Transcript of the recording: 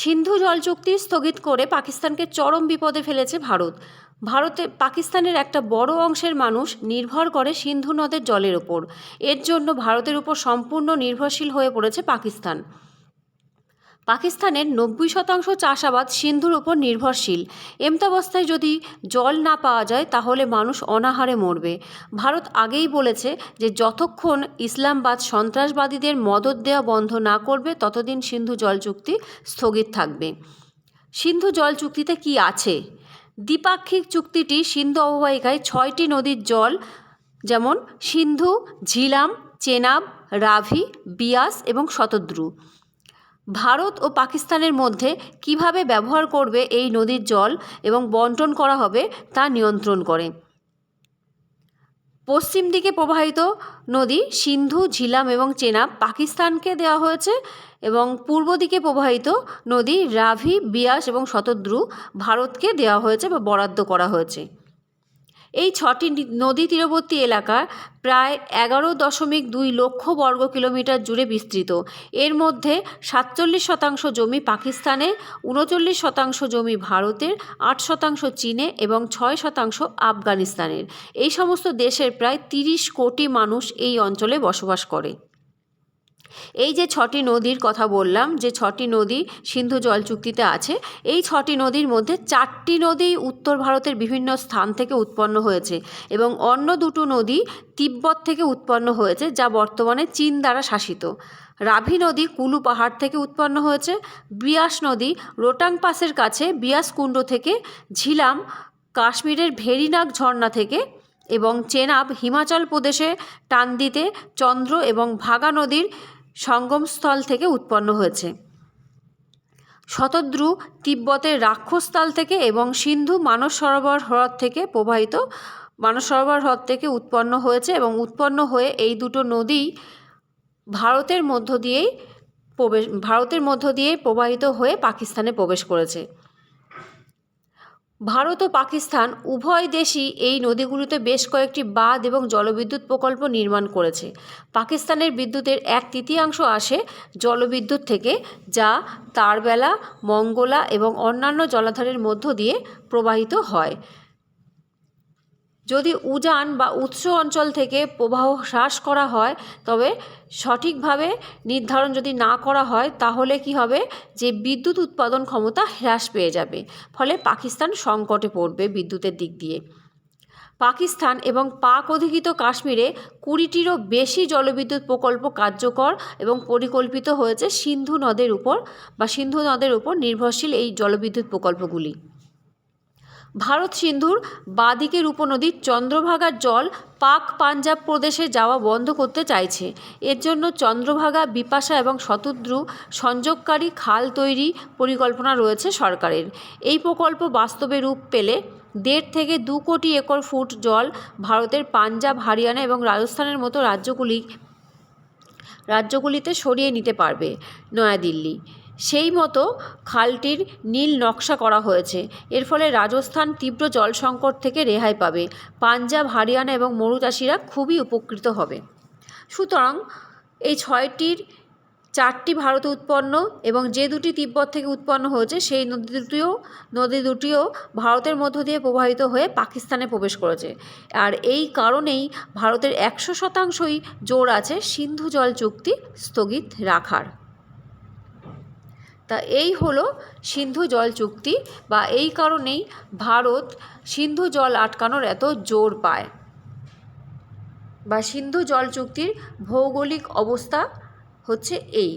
সিন্ধু জল চুক্তি স্থগিত করে পাকিস্তানকে চরম বিপদে ফেলেছে ভারত। ভারতে পাকিস্তানের একটা বড় অংশের মানুষ নির্ভর করে সিন্ধু নদের জলের ওপর। এর জন্য ভারতের উপর সম্পূর্ণ নির্ভরশীল হয়ে পড়েছে পাকিস্তান। পাকিস্তানের নব্বই শতাংশ চাষাবাদ সিন্ধুর ওপর নির্ভরশীল। এমতাবস্থায় যদি জল না পাওয়া যায়, তাহলে মানুষ অনাহারে মরবে। ভারত আগেই বলেছে যে, যতক্ষণ ইসলামবাদ সন্ত্রাসবাদীদের মদত দেওয়া বন্ধ না করবে, ততদিন সিন্ধু জল চুক্তি স্থগিত থাকবে। সিন্ধু জল চুক্তিতে কি আছে? দ্বিপাক্ষিক চুক্তিটি সিন্ধু অববাহিকায় ছয়টি নদীর জল, যেমন সিন্ধু, ঝিলাম, চেনাব, রাভি, বিয়াস এবং শতদ্রু। ভারত ও পাকিস্তানের মধ্যে কীভাবে ব্যবহার করবে এই নদীর জল এবং বন্টন করা হবে তা নিয়ন্ত্রণ করে। পশ্চিম দিকে প্রবাহিত নদী সিন্ধু, ঝিলাম এবং চেনাব পাকিস্তানকে দেওয়া হয়েছে এবং পূর্ব দিকে প্রবাহিত নদী রাভি, বিয়াস এবং শতদ্রু ভারতকে দেওয়া হয়েছে বা বরাদ্দ করা হয়েছে। এই ছটি নদী তীরবর্তী এলাকা প্রায় এগারো দশমিক দুই লক্ষ বর্গ কিলোমিটার জুড়ে বিস্তৃত। এর মধ্যে সাতচল্লিশ শতাংশ জমি পাকিস্তানে, উনচল্লিশ শতাংশ জমি ভারতের, আট শতাংশ চীনে এবং ছয় শতাংশ আফগানিস্তানের। এই সমস্ত দেশের প্রায় তিরিশ কোটি মানুষ এই অঞ্চলে বসবাস করে। এই যে ছটি নদীর কথা বললাম, যে ছটি নদী সিন্ধু জল চুক্তিতে আছে, এই ছটি নদীর মধ্যে চারটি নদী উত্তর ভারতের বিভিন্ন স্থান থেকে উৎপন্ন হয়েছে এবং অন্য দুটো নদী তিব্বত থেকে উৎপন্ন হয়েছে, যা বর্তমানে চীন দ্বারা শাসিত। রাভি নদী কুলু পাহাড় থেকে উৎপন্ন হয়েছে, বিয়াস নদী রোটাং পাসের কাছে বিয়াস কুণ্ড থেকে, ঝিলাম কাশ্মীরের ভেরিনাগ ঝর্ণা থেকে এবং চেনাব হিমাচল প্রদেশে টান্দিতে চন্দ্র এবং ভাগা নদীর সঙ্গমস্থল থেকে উৎপন্ন হয়েছে। শতদ্রু তিব্বতের রাক্ষসতাল থেকে এবং সিন্ধু মানস সরোবর হ্রদ থেকে প্রবাহিত মানস সরোবর হ্রদ থেকে উৎপন্ন হয়েছে এবং উৎপন্ন হয়ে এই দুটো নদী ভারতের মধ্য দিয়েই প্রবেশ ভারতের মধ্য দিয়ে প্রবাহিত হয়ে পাকিস্তানে প্রবেশ করেছে। ভারত ও পাকিস্তান উভয় দেশই এই নদীগুলিতে বেশ কয়েকটি বাঁধ এবং জলবিদ্যুৎ প্রকল্প নির্মাণ করেছে। পাকিস্তানের বিদ্যুতের এক তৃতীয়াংশ আসে জলবিদ্যুৎ থেকে, যা তারবেলা, মঙ্গলা এবং অন্যান্য জলাধারের মধ্য দিয়ে প্রবাহিত হয়। যদি উজান বা উৎস অঞ্চল থেকে প্রবাহ হ্রাস করা হয়, তবে সঠিকভাবে নির্ধারণ যদি না করা হয়, তাহলে কি হবে? যে বিদ্যুৎ উৎপাদন ক্ষমতা হ্রাস পেয়ে যাবে। ফলে পাকিস্তান সংকটে পড়বে বিদ্যুতের দিক দিয়ে। পাকিস্তান এবং পাক অধিকৃত কাশ্মীরে কুড়িটিরও বেশি জলবিদ্যুৎ প্রকল্প কার্যকর এবং পরিকল্পিত হয়েছে সিন্ধু নদের উপর বা সিন্ধু নদের উপর নির্ভরশীল এই জলবিদ্যুৎ প্রকল্পগুলি। ভারত সিন্ধুর বাঁদিকের উপনদীর চন্দ্রভাগার জল পাক পাঞ্জাব প্রদেশে যাওয়া বন্ধ করতে চাইছে। এর জন্য চন্দ্রভাগা, বিপাশা এবং শতদ্রু সংযোগকারী খাল তৈরি পরিকল্পনা রয়েছে সরকারের। এই প্রকল্প বাস্তবে রূপ পেলে দেড় থেকে দু কোটি একর ফুট জল ভারতের পাঞ্জাব, হরিয়ানা এবং রাজস্থানের মতো রাজ্যগুলি রাজ্যগুলিতে সরিয়ে নিতে পারবে। নয়াদিল্লি সেই মতো খালটির নীল নকশা করা হয়েছে। এর ফলে রাজস্থান তীব্র জল সংকট থেকে রেহাই পাবে। পাঞ্জাব, হরিয়ানা এবং মরুচাষিরা খুবই উপকৃত হবে। সুতরাং এই ছয়টির চারটি ভারতে উৎপন্ন এবং যে দুটি তিব্বত থেকে উৎপন্ন হয়েছে, সেই নদী দুটিও নদী দুটিও ভারতের মধ্য দিয়ে প্রবাহিত হয়ে পাকিস্তানে প্রবেশ করেছে। আর এই কারণেই ভারতের একশো শতাংশই জোর আছে সিন্ধু জল চুক্তি স্থগিত রাখার। তা এই হলো সিন্ধু জল চুক্তি বা এই কারণেই ভারত সিন্ধু জল আটকানোর এত জোর পায়। বা সিন্ধু জল চুক্তির ভৌগোলিক অবস্থা হচ্ছে এই।